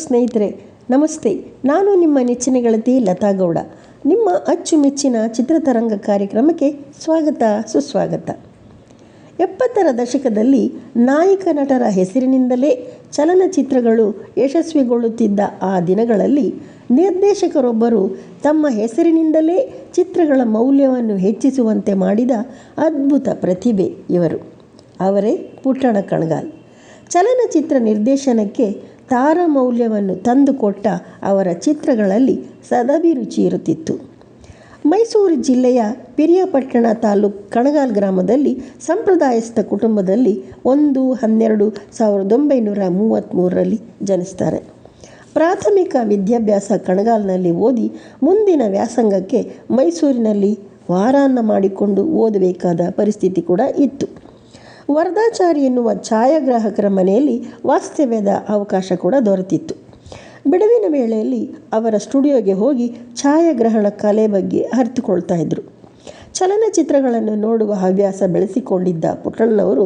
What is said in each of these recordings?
ಸ್ನೇಹಿತರೆ, ನಮಸ್ತೆ. ನಾನು ನಿಮ್ಮ ನೆಚ್ಚಿನ ಗೆಳತಿ ಲತಾ ಗೌಡ. ನಿಮ್ಮ ಅಚ್ಚುಮೆಚ್ಚಿನ ಚಿತ್ರತರಂಗ ಕಾರ್ಯಕ್ರಮಕ್ಕೆ ಸ್ವಾಗತ, ಸುಸ್ವಾಗತ. ಎಪ್ಪತ್ತರ ದಶಕದಲ್ಲಿ ನಾಯಕ ನಟರ ಹೆಸರಿನಿಂದಲೇ ಚಲನಚಿತ್ರಗಳು ಯಶಸ್ವಿಗೊಳ್ಳುತ್ತಿದ್ದ ಆ ದಿನಗಳಲ್ಲಿ ನಿರ್ದೇಶಕರೊಬ್ಬರು ತಮ್ಮ ಹೆಸರಿನಿಂದಲೇ ಚಿತ್ರಗಳ ಮೌಲ್ಯವನ್ನು ಹೆಚ್ಚಿಸುವಂತೆ ಮಾಡಿದ ಅದ್ಭುತ ಪ್ರತಿಭೆ ಇವರು. ಅವರೇ ಪುಟ್ಟಣ ಕಣಗಾಲ್. ಚಲನಚಿತ್ರ ನಿರ್ದೇಶನಕ್ಕೆ ತಾರಮೌಲ್ಯವನ್ನು ತಂದುಕೊಟ್ಟ ಅವರ ಚಿತ್ರಗಳಲ್ಲಿ ಸದಭಿರುಚಿ ಇರುತ್ತಿತ್ತು. ಮೈಸೂರು ಜಿಲ್ಲೆಯ ಪಿರಿಯಾಪಟ್ಟಣ ತಾಲೂಕ್ ಕಣಗಾಲ್ ಗ್ರಾಮದಲ್ಲಿ ಸಂಪ್ರದಾಯಸ್ಥ ಕುಟುಂಬದಲ್ಲಿ ಒಂದು ಹನ್ನೆರಡು ಸಾವಿರದ ಒಂಬೈನೂರ ಮೂವತ್ತ್ಮೂರರಲ್ಲಿ ಜನಿಸ್ತಾರೆ. ಪ್ರಾಥಮಿಕ ವಿದ್ಯಾಭ್ಯಾಸ ಕಣಗಾಲ್ನಲ್ಲಿ ಓದಿ ಮುಂದಿನ ವ್ಯಾಸಂಗಕ್ಕೆ ಮೈಸೂರಿನಲ್ಲಿ ವಾರಾನ್ನ ಮಾಡಿಕೊಂಡು ಓದಬೇಕಾದ ಪರಿಸ್ಥಿತಿ ಕೂಡ ಇತ್ತು. ವರದಾಚಾರಿ ಎನ್ನುವ ಛಾಯಾಗ್ರಾಹಕರ ಮನೆಯಲ್ಲಿ ವಾಸ್ತವ್ಯದ ಅವಕಾಶ ಕೂಡ ದೊರೆತಿತ್ತು. ಬಿಡುವಿನ ವೇಳೆಯಲ್ಲಿ ಅವರ ಸ್ಟುಡಿಯೋಗೆ ಹೋಗಿ ಛಾಯಾಗ್ರಹಣ ಕಲೆ ಬಗ್ಗೆ ಅರಿತುಕೊಳ್ತಾ ಇದ್ದರು ಚಲನಚಿತ್ರಗಳನ್ನು ನೋಡುವ ಹವ್ಯಾಸ ಬೆಳೆಸಿಕೊಂಡಿದ್ದ ಪುಟ್ಟಣ್ಣವರು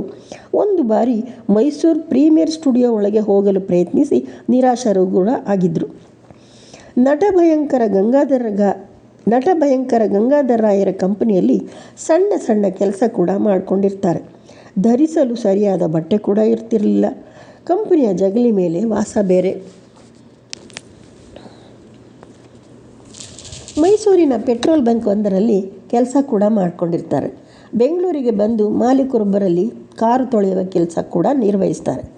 ಒಂದು ಬಾರಿ ಮೈಸೂರು ಪ್ರೀಮಿಯರ್ ಸ್ಟುಡಿಯೋ ಒಳಗೆ ಹೋಗಲು ಪ್ರಯತ್ನಿಸಿ ನಿರಾಶರು ಕೂಡ ಆಗಿದ್ದರು ನಟ ಭಯಂಕರ ಗಂಗಾಧರ ಗ, ನಟ ಭಯಂಕರ ಗಂಗಾಧರ ರಾಯರ ಕಂಪನಿಯಲ್ಲಿ ಸಣ್ಣ ಸಣ್ಣ ಕೆಲಸ ಕೂಡ ಮಾಡಿಕೊಂಡಿರ್ತಾರೆ. ಧರಿಸಲು ಸರಿಯಾದ ಬಟ್ಟೆ ಕೂಡ ಇರ್ತಿರಲಿಲ್ಲ. ಕಂಪನಿಯ ಜಗಲಿ ಮೇಲೆ ವಾಸ ಬೇರೆ. ಮೈಸೂರಿನ ಪೆಟ್ರೋಲ್ ಬಂಕ್ ಒಂದರಲ್ಲಿ ಕೆಲಸ ಕೂಡ ಮಾಡಿಕೊಂಡಿರ್ತಾರೆ. ಬೆಂಗಳೂರಿಗೆ ಬಂದು ಮಾಲೀಕರೊಬ್ಬರಲ್ಲಿ ಕಾರು ತೊಳೆಯುವ ಕೆಲಸ ಕೂಡ ನಿರ್ವಹಿಸ್ತಾರೆ.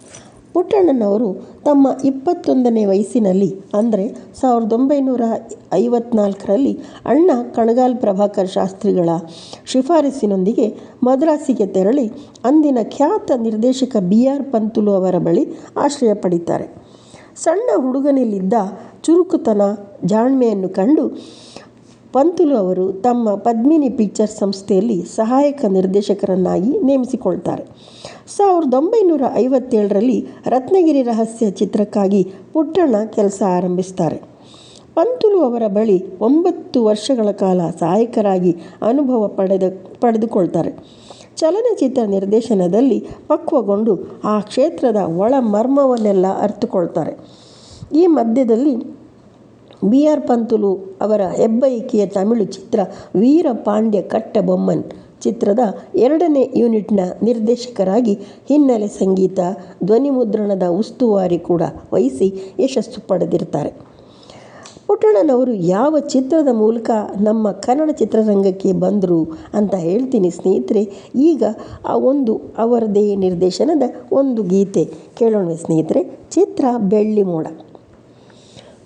ಪುಟ್ಟಣ್ಣನವರು ತಮ್ಮ ಇಪ್ಪತ್ತೊಂದನೇ ವಯಸ್ಸಿನಲ್ಲಿ, ಅಂದರೆ ಸಾವಿರದ ಒಂಬೈನೂರ ಐವತ್ನಾಲ್ಕರಲ್ಲಿ ಅಣ್ಣ ಕಣಗಾಲ್ ಪ್ರಭಾಕರ್ ಶಾಸ್ತ್ರಿಗಳ ಶಿಫಾರಸ್ಸಿನೊಂದಿಗೆ ಮದ್ರಾಸಿಗೆ ತೆರಳಿ ಅಂದಿನ ಖ್ಯಾತ ನಿರ್ದೇಶಕ ಬಿ ಆರ್ ಪಂತುಲು ಅವರ ಬಳಿ ಆಶ್ರಯ ಪಡೀತಾರೆ. ಸಣ್ಣ ಹುಡುಗನಲ್ಲಿದ್ದ ಚುರುಕುತನ, ಜಾಣ್ಮೆಯನ್ನು ಕಂಡು ಪಂತುಲು ಅವರು ತಮ್ಮ ಪದ್ಮಿನಿ ಪಿಕ್ಚರ್ ಸಂಸ್ಥೆಯಲ್ಲಿ ಸಹಾಯಕ ನಿರ್ದೇಶಕರನ್ನಾಗಿ ನೇಮಿಸಿಕೊಳ್ತಾರೆ. ಸಾವಿರದ ಒಂಬೈನೂರ ಐವತ್ತೇಳರಲ್ಲಿ ರತ್ನಗಿರಿ ರಹಸ್ಯ ಚಿತ್ರಕ್ಕಾಗಿ ಪುಟ್ಟಣ್ಣ ಕೆಲಸ ಆರಂಭಿಸ್ತಾರೆ. ಪಂತುಲು ಅವರ ಬಳಿ ಒಂಬತ್ತು ವರ್ಷಗಳ ಕಾಲ ಸಹಾಯಕರಾಗಿ ಅನುಭವ ಪಡೆದ, ಪಡೆದುಕೊಳ್ತಾರೆ. ಚಲನಚಿತ್ರ ನಿರ್ದೇಶನದಲ್ಲಿ ಪಕ್ವಗೊಂಡು ಆ ಕ್ಷೇತ್ರದ ಒಳ ಮರ್ಮವನ್ನೆಲ್ಲ ಅರ್ಥಕೊಳ್ತಾರೆ ಈ ಮಧ್ಯದಲ್ಲಿ ಬಿ ಆರ್ ಪಂತುಲು ಅವರ ಹೆಬ್ಬೈಕಿಯ ತಮಿಳು ಚಿತ್ರ ವೀರ ಪಾಂಡ್ಯ ಕಟ್ಟಬೊಮ್ಮನ್ ಚಿತ್ರದ ಎರಡನೇ ಯೂನಿಟ್ನ ನಿರ್ದೇಶಕರಾಗಿ ಹಿನ್ನೆಲೆ ಸಂಗೀತ ಧ್ವನಿಮುದ್ರಣದ ಉಸ್ತುವಾರಿ ಕೂಡ ವಹಿಸಿ ಯಶಸ್ಸು ಪಡೆದಿರ್ತಾರೆ. ಪುಟ್ಟಣ್ಣನವರು ಯಾವ ಚಿತ್ರದ ಮೂಲಕ ನಮ್ಮ ಕನ್ನಡ ಚಿತ್ರರಂಗಕ್ಕೆ ಬಂದರು ಅಂತ ಹೇಳ್ತೀನಿ ಸ್ನೇಹಿತರೆ, ಈಗ ಆ ಒಂದು ಅವರದೇ ನಿರ್ದೇಶನದ ಒಂದು ಗೀತೆ ಕೇಳೋಣ ಸ್ನೇಹಿತರೆ, ಚಿತ್ರ ಬೆಳ್ಳಿ ಮೋಡ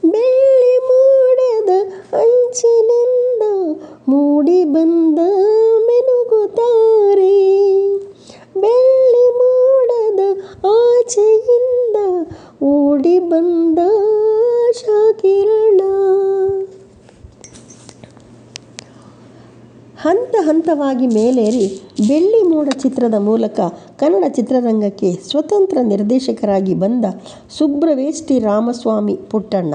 ಬೆಳ್ಳಿ ಅಂಚಿನಿಂದ ಮೂಡಿ ಬಂದ ಮೆನುಗುತ್ತಾರೆ ಬೆಳ್ಳಿ ಮೋಡದ ಆಚೆಯಿಂದ ಓಡಿ ಬಂದ ಶಾಕಿರಣ. ಹಂತ ಹಂತವಾಗಿ ಮೇಲೇರಿ ಬೆಳ್ಳಿ ಮೋಡ ಚಿತ್ರದ ಮೂಲಕ ಕನ್ನಡ ಚಿತ್ರರಂಗಕ್ಕೆ ಸ್ವತಂತ್ರ ನಿರ್ದೇಶಕರಾಗಿ ಬಂದ ಸುಬ್ರವೇಷ್ಟಿ ರಾಮಸ್ವಾಮಿ ಪುಟ್ಟಣ್ಣ,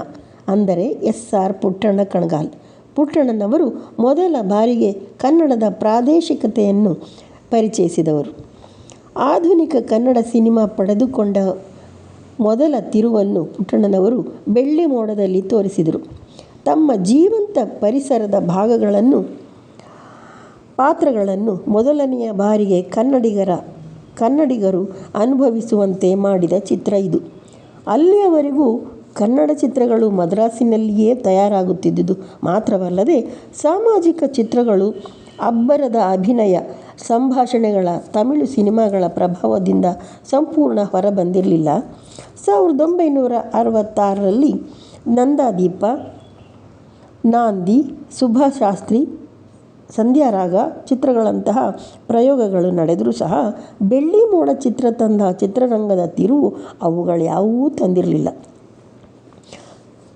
ಅಂದರೆ ಎಸ್ ಆರ್ ಪುಟ್ಟಣ್ಣ ಕಣಗಾಲ್. ಪುಟ್ಟಣ್ಣನವರು ಮೊದಲ ಬಾರಿಗೆ ಕನ್ನಡದ ಪ್ರಾದೇಶಿಕತೆಯನ್ನು ಪರಿಚಯಿಸಿದವರು. ಆಧುನಿಕ ಕನ್ನಡ ಸಿನಿಮಾ ಪಡೆದುಕೊಂಡ ಮೊದಲ ತಿರುವನ್ನು ಪುಟ್ಟಣ್ಣನವರು ಬೆಳ್ಳಿ ಮೋಡದಲ್ಲಿ ತೋರಿಸಿದರು. ತಮ್ಮ ಜೀವಂತ ಪರಿಸರದ ಭಾಗಗಳನ್ನು, ಪಾತ್ರಗಳನ್ನು ಮೊದಲನೆಯ ಬಾರಿಗೆ ಕನ್ನಡಿಗರ, ಕನ್ನಡಿಗರು ಅನುಭವಿಸುವಂತೆ ಮಾಡಿದ ಚಿತ್ರ ಇದು. ಅಲ್ಲಿಯವರೆಗೂ ಕನ್ನಡ ಚಿತ್ರಗಳು ಮದ್ರಾಸಿನಲ್ಲಿಯೇ ತಯಾರಾಗುತ್ತಿದ್ದುದು ಮಾತ್ರವಲ್ಲದೆ ಸಾಮಾಜಿಕ ಚಿತ್ರಗಳು ಅಬ್ಬರದ ಅಭಿನಯ, ಸಂಭಾಷಣೆಗಳ, ತಮಿಳು ಸಿನಿಮಾಗಳ ಪ್ರಭಾವದಿಂದ ಸಂಪೂರ್ಣ ಹೊರಬಂದಿರಲಿಲ್ಲ. ಸಾವಿರದ ಒಂಬೈನೂರ ಅರವತ್ತಾರರಲ್ಲಿ ನಂದಾದೀಪ, ನಾಂದಿ ಸುಭಾಶಾಸ್ತ್ರಿ ಸಂಧ್ಯಾರಾಗ ಚಿತ್ರಗಳಂತಹ ಪ್ರಯೋಗಗಳು ನಡೆದರೂ ಸಹ ಬೆಳ್ಳಿ ಮೋಡ ಚಿತ್ರ ತಂದ ಚಿತ್ರರಂಗದ ತಿರುವು ಅವುಗಳ್ಯಾವೂ ತಂದಿರಲಿಲ್ಲ.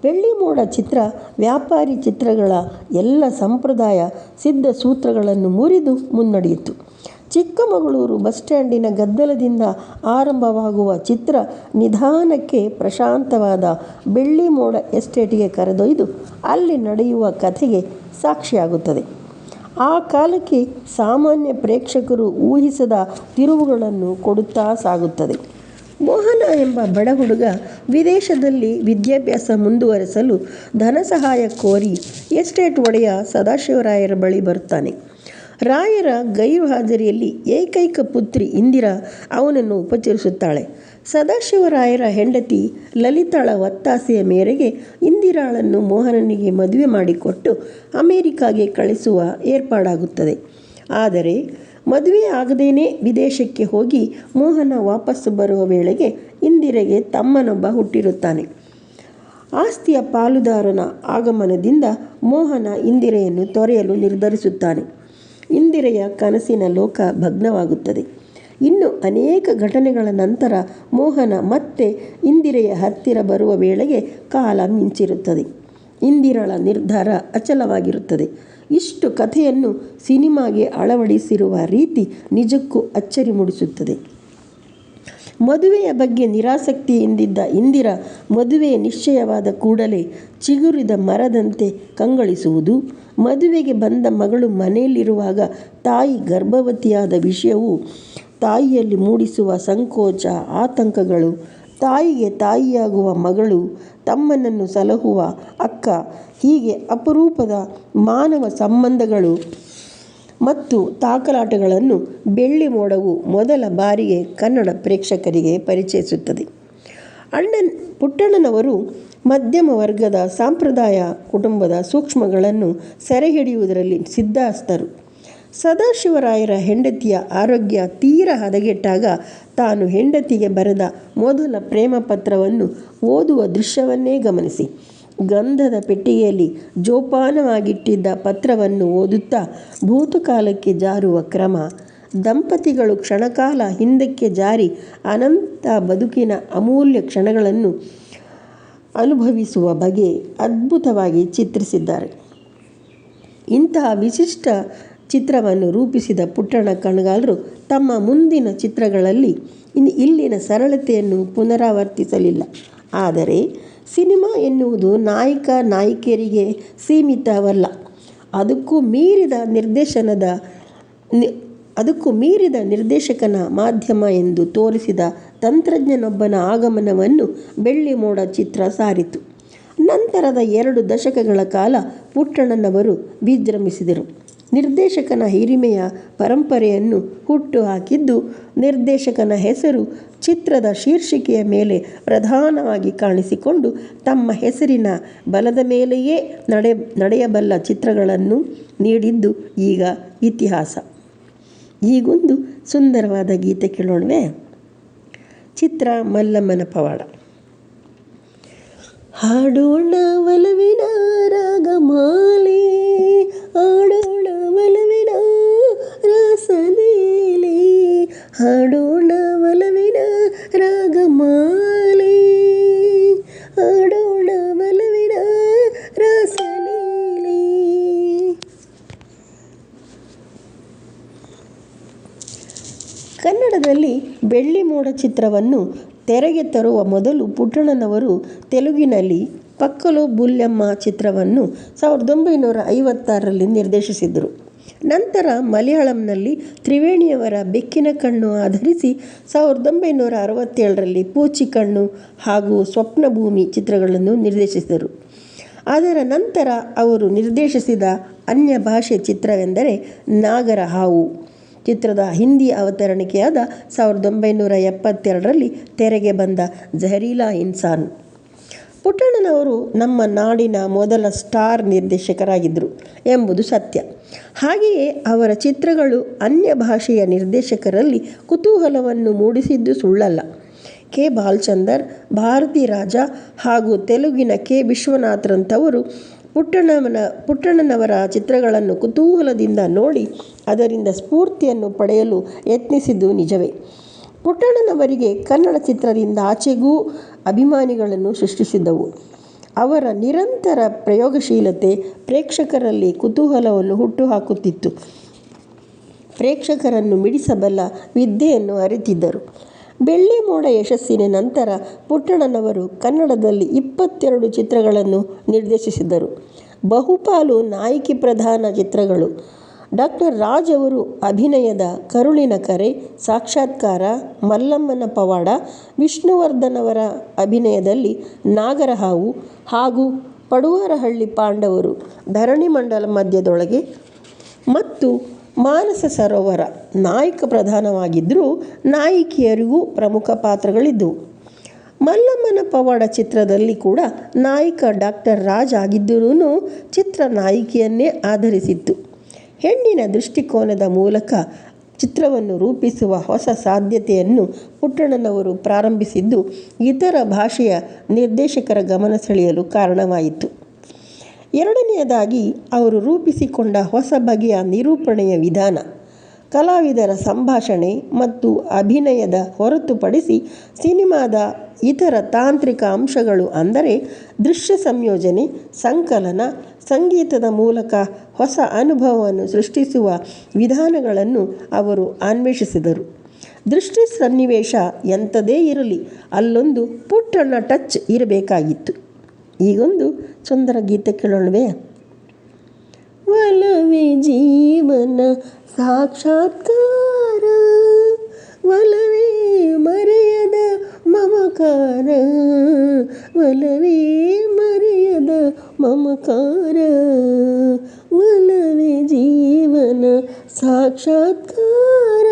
ಬೆಳ್ಳಿ ಮೋಡ ಚಿತ್ರ, ವ್ಯಾಪಾರಿ ಚಿತ್ರಗಳ ಎಲ್ಲ ಸಂಪ್ರದಾಯ ಸಿದ್ಧ ಸೂತ್ರಗಳನ್ನು ಮುರಿದು ಮುನ್ನಡೆಯಿತು. ಚಿಕ್ಕಮಗಳೂರು ಬಸ್ ಸ್ಟ್ಯಾಂಡಿನ ಗದ್ದಲದಿಂದ ಆರಂಭವಾಗುವ ಚಿತ್ರ ನಿಧಾನಕ್ಕೆ ಪ್ರಶಾಂತವಾದ ಬೆಳ್ಳಿ ಮೋಡ ಎಸ್ಟೇಟಿಗೆ ಕರೆದೊಯ್ದು ಅಲ್ಲಿ ನಡೆಯುವ ಕಥೆಗೆ ಸಾಕ್ಷಿಯಾಗುತ್ತದೆ. ಆ ಕಾಲಕ್ಕೆ ಸಾಮಾನ್ಯ ಪ್ರೇಕ್ಷಕರು ಊಹಿಸದ ತಿರುವುಗಳನ್ನು ಕೊಡುತ್ತಾ ಸಾಗುತ್ತದೆ. ಮೋಹನ ಎಂಬ ಬಡ ಹುಡುಗ ವಿದೇಶದಲ್ಲಿ ವಿದ್ಯಾಭ್ಯಾಸ ಮುಂದುವರೆಸಲು ಧನಸಹಾಯ ಕೋರಿ ಎಸ್ಟೇಟ್ ಒಡೆಯ ಸದಾಶಿವರಾಯರ ಬಳಿ ಬರುತ್ತಾನೆ. ರಾಯರ ಗೈರು ಹಾಜರಿಯಲ್ಲಿ ಏಕೈಕ ಪುತ್ರಿ ಇಂದಿರಾ ಅವನನ್ನು ಉಪಚರಿಸುತ್ತಾಳೆ. ಸದಾಶಿವರಾಯರ ಹೆಂಡತಿ ಲಲಿತಾಳ ಒತ್ತಾಸೆಯ ಮೇರೆಗೆ ಇಂದಿರಾಳನ್ನು ಮೋಹನನಿಗೆ ಮದುವೆ ಮಾಡಿಕೊಟ್ಟು ಅಮೇರಿಕಾಗೆ ಕಳಿಸುವ ಏರ್ಪಾಡಾಗುತ್ತದೆ. ಆದರೆ ಮದುವೆ ಆಗದೇನೆ ವಿದೇಶಕ್ಕೆ ಹೋಗಿ ಮೋಹನ ವಾಪಸ್ಸು ಬರುವ ವೇಳೆಗೆ ಇಂದಿರೆಗೆ ತಮ್ಮನೊಬ್ಬ ಹುಟ್ಟಿರುತ್ತಾನೆ. ಆಸ್ತಿಯ ಪಾಲುದಾರನ ಆಗಮನದಿಂದ ಮೋಹನ ಇಂದಿರೆಯನ್ನು ತೊರೆಯಲು ನಿರ್ಧರಿಸುತ್ತಾನೆ. ಇಂದಿರೆಯ ಕನಸಿನ ಲೋಕ ಭಗ್ನವಾಗುತ್ತದೆ. ಇನ್ನು ಅನೇಕ ಘಟನೆಗಳ ನಂತರ ಮೋಹನ ಮತ್ತೆ ಇಂದಿರೆಯ ಹತ್ತಿರ ಬರುವ ವೇಳೆಗೆ ಕಾಲ ಮಿಂಚಿರುತ್ತದೆ. ಇಂದಿರಳ ನಿರ್ಧಾರ ಅಚಲವಾಗಿರುತ್ತದೆ. ಇಷ್ಟು ಕಥೆಯನ್ನು ಸಿನಿಮಾಗೆ ಅಳವಡಿಸಿರುವ ರೀತಿ ನಿಜಕ್ಕೂ ಅಚ್ಚರಿ ಮೂಡಿಸುತ್ತದೆ. ಮದುವೆಯ ಬಗ್ಗೆ ನಿರಾಸಕ್ತಿಯಿಂದಿದ್ದ ಇಂದಿರಾ ಮದುವೆ ನಿಶ್ಚಯವಾದ ಕೂಡಲೇ ಚಿಗುರಿದ ಮರದಂತೆ ಕಂಗೊಳಿಸುವುದು, ಮದುವೆಗೆ ಬಂದ ಮಗಳು ಮನೆಯಲ್ಲಿರುವಾಗ ತಾಯಿ ಗರ್ಭವತಿಯಾದ ವಿಷಯವು ತಾಯಿಯಲ್ಲಿ ಮೂಡಿಸುವ ಸಂಕೋಚ, ಆತಂಕಗಳು ತಾಯಿಗೆ ತಾಯಿಯಾಗುವ ಮಗಳು ತಮ್ಮನನ್ನು ಸಲಹುವ ಅಕ್ಕ. ಹೀಗೆ ಅಪರೂಪದ ಮಾನವ ಸಂಬಂಧಗಳು ಮತ್ತು ತಾಕಲಾಟಗಳನ್ನು ಬೆಳ್ಳಿ ಮೋಡವು ಮೊದಲ ಬಾರಿಗೆ ಕನ್ನಡ ಪ್ರೇಕ್ಷಕರಿಗೆ ಪರಿಚಯಿಸುತ್ತದೆ. ಅಣ್ಣನ್, ಪುಟ್ಟಣ್ಣನವರು ಮಧ್ಯಮ ವರ್ಗದ ಸಾಂಪ್ರದಾಯ ಕುಟುಂಬದ ಸೂಕ್ಷ್ಮಗಳನ್ನು ಸೆರೆಹಿಡಿಯುವುದರಲ್ಲಿ ಸಿದ್ಧಹಸ್ತರು ಸದಾಶಿವರಾಯರ ಹೆಂಡತಿಯ ಆರೋಗ್ಯ ತೀರ ಹದಗೆಟ್ಟಾಗ ತಾನು ಹೆಂಡತಿಗೆ ಬರೆದ ಮೊದಲ ಪ್ರೇಮ ಪತ್ರವನ್ನು ಓದುವ ದೃಶ್ಯವನ್ನೇ ಗಮನಿಸಿ. ಗಂಧದ ಪೆಟ್ಟಿಗೆಯಲ್ಲಿ ಜೋಪಾನವಾಗಿಟ್ಟಿದ್ದ ಪತ್ರವನ್ನು ಓದುತ್ತಾ ಭೂತಕಾಲಕ್ಕೆ ಜಾರುವ ಕ್ರಮ, ದಂಪತಿಗಳು ಕ್ಷಣಕಾಲ ಹಿಂದಕ್ಕೆ ಜಾರಿ ಅನಂತ ಬದುಕಿನ ಅಮೂಲ್ಯ ಕ್ಷಣಗಳನ್ನು ಅನುಭವಿಸುವ ಬಗೆ ಅದ್ಭುತವಾಗಿ ಚಿತ್ರಿಸಿದ್ದಾರೆ. ಇಂತಹ ವಿಶಿಷ್ಟ ಚಿತ್ರವನ್ನು ರೂಪಿಸಿದ ಪುಟ್ಟಣ್ಣ ಕಣಗಾಲರು ತಮ್ಮ ಮುಂದಿನ ಚಿತ್ರಗಳಲ್ಲಿ ಇನ್ನು ಇಲ್ಲಿನ ಸರಳತೆಯನ್ನು ಪುನರಾವರ್ತಿಸಲಿಲ್ಲ. ಆದರೆ ಸಿನಿಮಾ ಎನ್ನುವುದು ನಾಯಕ ನಾಯಕಿಯರಿಗೆ ಸೀಮಿತವಲ್ಲ. ಅದಕ್ಕೂ ಮೀರಿದ ನಿರ್ದೇಶನದ ಅದಕ್ಕೂ ಮೀರಿದ ನಿರ್ದೇಶಕನ ಮಾಧ್ಯಮ ಎಂದು ತೋರಿಸಿದ ತಂತ್ರಜ್ಞನೊಬ್ಬನ ಆಗಮನವನ್ನು ಬೆಳ್ಳಿ ಮೋಡ ಚಿತ್ರ ಸಾರಿತು. ನಂತರದ ಎರಡು ದಶಕಗಳ ಕಾಲ ಪುಟ್ಟಣ್ಣನವರು ವಿಜೃಂಭಿಸಿದರು. ನಿರ್ದೇಶಕನ ಹಿರಿಮೆಯ ಪರಂಪರೆಯನ್ನು ಹುಟ್ಟು ಹಾಕಿದ್ದು ನಿರ್ದೇಶಕನ ಹೆಸರು ಚಿತ್ರದ ಶೀರ್ಷಿಕೆಯ ಮೇಲೆ ಪ್ರಧಾನವಾಗಿ ಕಾಣಿಸಿಕೊಂಡು ತಮ್ಮ ಹೆಸರಿನ ಬಲದ ಮೇಲೆಯೇ ನಡೆ, ನಡೆಯಬಲ್ಲ ಚಿತ್ರಗಳನ್ನು ನೀಡಿದ್ದು ಈಗ ಇತಿಹಾಸ. ಈಗೊಂದು ಸುಂದರವಾದ ಗೀತೆ ಕೇಳೋಣವೇ. ಚಿತ್ರ ಮಲ್ಲಮ್ಮನ ಪವಾಡ. ಹಾಡೋಣ ಒಲವಿನ ರಾಗಮಾಲೆ, ಹಾಡೋಣ ಒಲವಿನ ರಾಸಲೀಲೆ, ಹಾಡೋಣ ಒಲವಿನ ರಾಗಮಾಲೆ, ಹಾಡೋಣ ಒಲವಿನ ರಾಸಲೀಲೆ. ಕನ್ನಡದಲ್ಲಿ ಬೆಳ್ಳಿ ಮೋಡ ಚಿತ್ರವನ್ನು ತೆರೆಗೆ ತರುವ ಮೊದಲು ಪುಟ್ಟಣ್ಣನವರು ತೆಲುಗಿನಲ್ಲಿ ಪಕ್ಕಲು ಬುಲ್ಯಮ್ಮ ಚಿತ್ರವನ್ನು ಸಾವಿರದ ಒಂಬೈನೂರ ಐವತ್ತಾರರಲ್ಲಿ ನಿರ್ದೇಶಿಸಿದರು. ನಂತರ ಮಲಯಾಳಂನಲ್ಲಿ ತ್ರಿವೇಣಿಯವರ ಬೆಕ್ಕಿನ ಕಣ್ಣು ಆಧರಿಸಿ ಸಾವಿರದ ಒಂಬೈನೂರ ಅರವತ್ತೇಳರಲ್ಲಿ ಪೂಚಿ ಕಣ್ಣು ಹಾಗೂ ಸ್ವಪ್ನಭೂಮಿ ಚಿತ್ರಗಳನ್ನು ನಿರ್ದೇಶಿಸಿದರು. ಅದರ ನಂತರ ಅವರು ನಿರ್ದೇಶಿಸಿದ ಅನ್ಯ ಭಾಷೆ ಚಿತ್ರವೆಂದರೆ ನಾಗರ ಹಾವು ಚಿತ್ರದ ಹಿಂದಿ ಅವತರಣಿಕೆಯಾದ ಸಾವಿರದ ಒಂಬೈನೂರ ಎಪ್ಪತ್ತೆರಡರಲ್ಲಿ ತೆರೆಗೆ ಬಂದ ಜಹರೀಲಾ ಇನ್ಸಾನ್. ಪುಟ್ಟಣ್ಣನವರು ನಮ್ಮ ನಾಡಿನ ಮೊದಲ ಸ್ಟಾರ್ ನಿರ್ದೇಶಕರಾಗಿದ್ದರು ಎಂಬುದು ಸತ್ಯ. ಹಾಗೆಯೇ ಅವರ ಚಿತ್ರಗಳು ಅನ್ಯ ಭಾಷೆಯ ನಿರ್ದೇಶಕರಲ್ಲಿ ಕುತೂಹಲವನ್ನು ಮೂಡಿಸಿದ್ದು ಸುಳ್ಳಲ್ಲ. ಕೆ. ಬಾಲ್ಚಂದರ್, ಭಾರತಿ ರಾಜ ಹಾಗೂ ತೆಲುಗಿನ ಕೆ. ವಿಶ್ವನಾಥ್ರಂಥವರು ಪುಟ್ಟಣ್ಣನ ಪುಟ್ಟಣ್ಣನವರ ಚಿತ್ರಗಳನ್ನು ಕುತೂಹಲದಿಂದ ನೋಡಿ ಅದರಿಂದ ಸ್ಫೂರ್ತಿಯನ್ನು ಪಡೆಯಲು ಯತ್ನಿಸಿದ್ದು ನಿಜವೇ. ಪುಟ್ಟಣ್ಣನವರಿಗೆ ಕನ್ನಡ ಚಿತ್ರದಿಂದ ಆಚೆಗೂ ಅಭಿಮಾನಿಗಳನ್ನು ಸೃಷ್ಟಿಸಿದ್ದವು. ಅವರ ನಿರಂತರ ಪ್ರಯೋಗಶೀಲತೆ ಪ್ರೇಕ್ಷಕರಲ್ಲಿ ಕುತೂಹಲವನ್ನು ಹುಟ್ಟುಹಾಕುತ್ತಿತ್ತು. ಪ್ರೇಕ್ಷಕರನ್ನು ಮಿಡಿಸಬಲ್ಲ ವಿದ್ಯೆಯನ್ನು ಅರಿತಿದ್ದರು. ಬೆಳ್ಳಿ ಮೋಡ ಯಶಸ್ಸಿನ ನಂತರ ಪುಟ್ಟಣ್ಣನವರು ಕನ್ನಡದಲ್ಲಿ ಇಪ್ಪತ್ತೆರಡು ಚಿತ್ರಗಳನ್ನು ನಿರ್ದೇಶಿಸಿದರು ಬಹುಪಾಲು ನಾಯಕಿ ಪ್ರಧಾನ ಚಿತ್ರಗಳು. ಡಾಕ್ಟರ್ ರಾಜ್ ಅವರು ಅಭಿನಯದ ಕರುಳಿನ ಕರೆ, ಸಾಕ್ಷಾತ್ಕಾರ, ಮಲ್ಲಮ್ಮನ ಪವಾಡ, ವಿಷ್ಣುವರ್ಧನ್ ಅವರ ಅಭಿನಯದಲ್ಲಿ ನಾಗರಹಾವು ಹಾಗೂ ಪಡುವರಹಳ್ಳಿ ಪಾಂಡವರು ಧರಣಿ ಮಂಡಲ ಮಧ್ಯದೊಳಗೆ ಮತ್ತು ಮಾನಸ ಸರೋವರ ನಾಯಕ ಪ್ರಧಾನವಾಗಿದ್ದರೂ ನಾಯಕಿಯರಿಗೂ ಪ್ರಮುಖ ಪಾತ್ರಗಳಿದ್ದವು ಮಲ್ಲಮ್ಮನ ಪವಾಡ ಚಿತ್ರದಲ್ಲಿ ಕೂಡ ನಾಯಕ ಡಾಕ್ಟರ್ ರಾಜ್ ಆಗಿದ್ದರೂ ಚಿತ್ರ ನಾಯಕಿಯನ್ನೇ ಆಧರಿಸಿತ್ತು. ಹೆಣ್ಣಿನ ದೃಷ್ಟಿಕೋನದ ಮೂಲಕ ಚಿತ್ರವನ್ನು ರೂಪಿಸುವ ಹೊಸ ಸಾಧ್ಯತೆಯನ್ನು ಪುಟ್ಟಣ್ಣನವರು ಪ್ರಾರಂಭಿಸಿದ್ದು, ಇತರ ಭಾಷೆಯ ನಿರ್ದೇಶಕರ ಗಮನ ಸೆಳೆಯಲು ಕಾರಣವಾಯಿತು. ಎರಡನೆಯದಾಗಿ, ಅವರು ರೂಪಿಸಿಕೊಂಡ ಹೊಸ ಬಗೆಯ ನಿರೂಪಣೆಯ ವಿಧಾನ, ಕಲಾವಿದರ ಸಂಭಾಷಣೆ ಮತ್ತು ಅಭಿನಯದ ಹೊರತುಪಡಿಸಿ ಸಿನಿಮಾದ ಇತರ ತಾಂತ್ರಿಕ ಅಂಶಗಳು ಅಂದರೆ ದೃಶ್ಯ ಸಂಯೋಜನೆ, ಸಂಕಲನ ಸಂಗೀತದ ಮೂಲಕ ಹೊಸ ಅನುಭವವನ್ನು ಸೃಷ್ಟಿಸುವ ವಿಧಾನಗಳನ್ನು ಅವರು ಅನ್ವೇಷಿಸಿದರು. ದೃಷ್ಟಿ ಸನ್ನಿವೇಶ ಎಂಥದೇ ಇರಲಿ, ಅಲ್ಲೊಂದು ಪುಟ್ಟಣ್ಣ ಟಚ್ ಇರಬೇಕಾಗಿತ್ತು. ಈಗೊಂದು ಸುಂದರ ಗೀತೆ ಕೇಳೋಣವೇ. ಒಲವೇ ಜೀವನ ಸಾಕ್ಷಾತ್ಕಾರ, ಒಲವೇ ಮರೆಯದ ಮಮಕಾರ, ಒಲವೇ ಮರೆಯದ ಮಮಕಾರ, ಒಲವೇ ಜೀವನ ಸಾಕ್ಷಾತ್ಕಾರ.